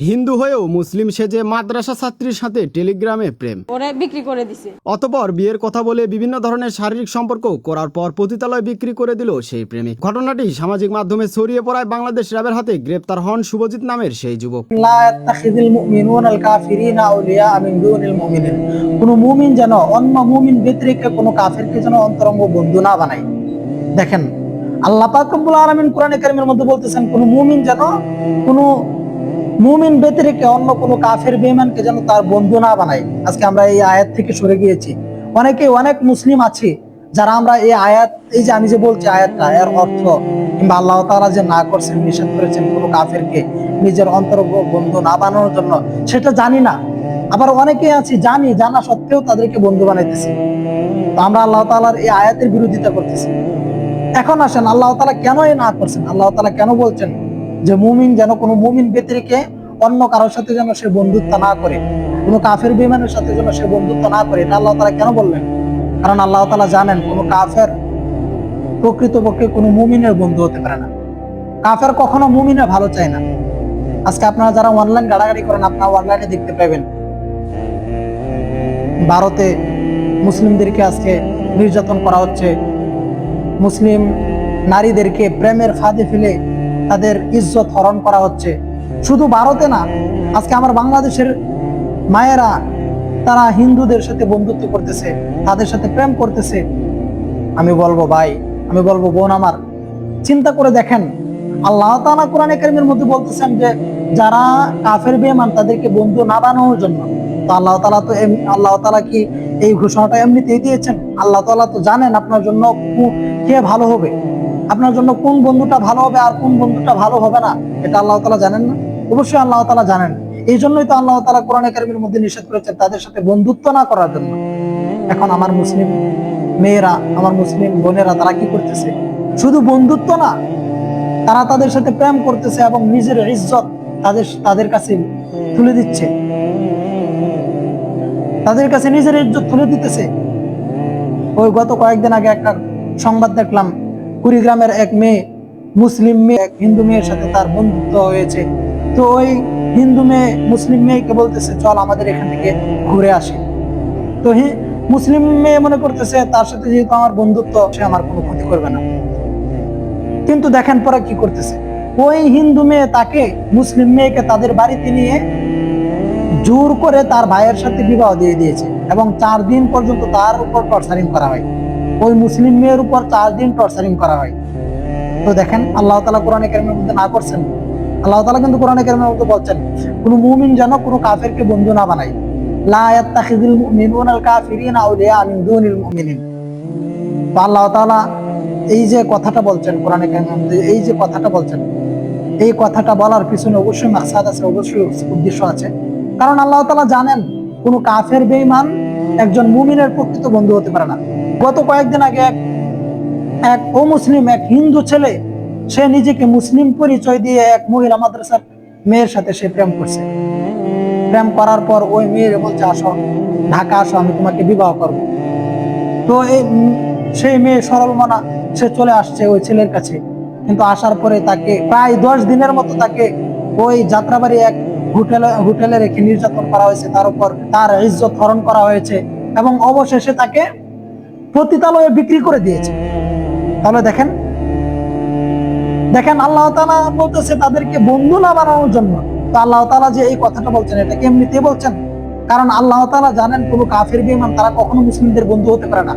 হিন্দু হয়েও মুসলিম সেজে মাদ্রাসা ছাত্রীর সাথে টেলিগ্রামে প্রেম। ওরা বিক্রি করে দিছে। অতপর বিয়ের কথা বলে বিভিন্ন ধরনের শারীরিক সম্পর্ক করার পর পতিতালয় বিক্রি করে দিল সেই প্রেমিক। ঘটনাটি সামাজিক মাধ্যমে ছড়িয়ে পড়ায় বাংলাদেশ র্যাবের হাতে গ্রেপ্তার হন শুভজিৎ নামের সেই যুবক। লা ইয়াত্তাখিযুল মুমিনুনা আল কাফিরিনা আউলিয়া দুনিল মুমিনিন। কোন মুমিন যেন অন্য মুমিন ব্যতিরেকে কোন কাফেরকে যেন অন্তরঙ্গ বন্ধু না বানায়। দেখেন আল্লাহ পাক রব্বুল আলামিন কোরআনে কারীমের মধ্যে বলতেছেন কোন মুমিন যেন কোন মুমিন ব্যতিরেকে অন্য কোন কাফের বেঈমানকে যেন তার বন্ধু না বানায়। আজকে আমরা এই আয়াত থেকে সরে গিয়েছি। অনেকে, অনেক মুসলিম আছে যারা আমরা এই আয়াত, এই যে আমি যে বলছি আয়াতটা, এর অর্থ কিংবা আল্লাহ তাআলা যে না করছেন, নিষেধ করেছেন কোনো কাফেরকে নিজের অন্তর বন্ধু না বানানোর জন্য, সেটা জানি না। আবার অনেকে আছে জানি, জানা সত্ত্বেও তাদেরকে বন্ধু বানাইতেছি। তো আমরা আল্লাহ তাআলার এই আয়াতের বিরোধিতা করতেছি। এখন আসেন, আল্লাহ তালা কেন না করছেন? আল্লাহ তালা কেন বলছেন? যে মুমিন যেন কোনো মুমিন ব্যতিরেকে অন্য কারোর সাথে যেন সে বন্ধুত্ব না করে, কোনো কাফের বিমানের সাথে যেন সে বন্ধুত্ব না করে, এটা আল্লাহ তাআলা কেন বললেন? কারণ আল্লাহ তাআলা জানেন কোনো কাফের প্রকৃতপক্ষে কোনো মুমিনের বন্ধু হতে পারে না। কাফের কখনো মুমিনের ভালো চায় না। আজকে আপনারা যারা অনলাইন গাড়াগাড়ি করেন, আপনারা অনলাইনে দেখতে পাবেন, ভারতে মুসলিমদেরকে আজকে নির্যাতন করা হচ্ছে। মুসলিম নারীদেরকে প্রেমের ফাঁদে ফেলে তাদের ইজ্জত হরণ করা হচ্ছে। শুধু ভারতে না, আজকে আমার বাংলাদেশের মায়েরা, তারা হিন্দুদের সাথে বন্ধুত্ব করতেছে, তাদের সাথে প্রেম করতেছে। আমি বলব, ভাই, আমি বলব, বোন আমার, চিন্তা করে দেখেন। আল্লাহ তাআলা কোরআনে কারিমের মধ্যে বলতেছেন যে, যারা কাফের বেমান তাদেরকে বন্ধু না বানানোর জন্য। তো আল্লাহ তালা তো আল্লাহ তালা কি এই ঘোষণাটা এমনিতেই দিয়েছেন? আল্লাহ তালা তো জানেন আপনার জন্য কে ভালো হবে। আপনার জন্য কোন বন্ধুটা ভালো হবে আর কোন বন্ধুটা ভালো হবে না, এটা আল্লাহ তাআলা জানেন না? অবশ্যই আল্লাহ তাআলা জানেন। এই জন্যই তো আল্লাহ তাআলা কোরআনে কারিমের মধ্যে নিষেধ করেছেন তাদের সাথে বন্ধুত্ব না করার জন্য। এখন আমার মুসলিম মেয়েরা, আমার মুসলিম বোনেরা তারা কি করতেছে? শুধু বন্ধুত্ব না, তারা তাদের সাথে প্রেম করতেছে এবং নিজের ইজ্জত তাদের তাদের কাছে তুলে দিচ্ছে। তাদের কাছে নিজের ইজ্জত তুলে দিতেছে। ওই গত কয়েকদিন আগে একটা সংবাদ দেখলাম কুড়িগ্রামের এক মেয়ে, মুসলিম মেয়ে, এক হিন্দু মেয়ের সাথে তার বন্ধুত্ব হয়েছে। তো ওই হিন্দু মেয়ে, মুসলিম মেয়েকে বলতেছে, চল আমাদের এখান থেকে ঘুরে আসি। তো মুসলিম মেয়ে মনে করতেছে, তার সাথে যেহেতু আমার বন্ধুত্ব, সে আমার কোনো ক্ষতি করবে না। কিন্তু দেখেন পরে কি করতেছে। ওই হিন্দু মেয়ে তাকে, মুসলিম মেয়েকে তাদের বাড়িতে নিয়ে জোর করে তার ভাইয়ের সাথে বিবাহ দিয়ে দিয়েছে এবং চার দিন পর্যন্ত তার উপর টর্চারিং করা হয়। ওই মুসলিম মেয়ের উপর চার দিন টর্চারিং করা হয়। তো দেখেন, আল্লাহ তালা কোরআনে কারিমের মধ্যে না করছেন। আল্লাহ তালা কিন্তু কোরআনে কারিমের মধ্যে বলছেন, কোন মুমিন যেন কোনো কাফেরকে বন্ধু না বানায়। আল্লাহ এই যে কথাটা বলছেন এই যে কথাটা বলছেন, এই কথাটা বলার পিছনে অবশ্যই অবশ্যই উদ্দেশ্য আছে। কারণ আল্লাহ তাআলা জানেন, কোন কাফের বেইমান একজন মুমিনের প্রকৃত বন্ধু হতে পারে না। গত কয়েকদিন আগে এক এক অমুসলিম, এক হিন্দু ছেলে, সে নিজেকে মুসলিম পরিচয় দিয়ে এক মহিলা মাদ্রাসার মেয়ের সাথে সে প্রেম করছে। প্রেম করার পর ওই মেয়ের বলছে, আসো, ঢাকা আসো, আমি তোমাকে বিবাহ করব। তো এই সেই মেয়ে সরল মনা, সে চলে আসছে ওই ছেলের কাছে। কিন্তু আসার পরে তাকে প্রায় দশ দিনের মতো তাকে ওই যাত্রাবাড়ি এক হোটেলে হোটেলে রেখে নির্যাতন করা হয়েছে। তার উপর তার ইজ্জত হরণ করা হয়েছে এবং অবশেষে তাকে পতিতালয়ে বিক্রি করে দিয়েছে। তাহলে দেখেন দেখেন আল্লাহ তালা বলতেছে তাদেরকে বন্ধু না বানানোর জন্য। তো আল্লাহ তালা যে এই কথাটা বলছেন, এটা এমনিতেই বলছেন? কারণ আল্লাহ তালা জানেন কোনো কাফের বিমান তারা কখনো মুসলিমদের বন্ধু হতে পারে না।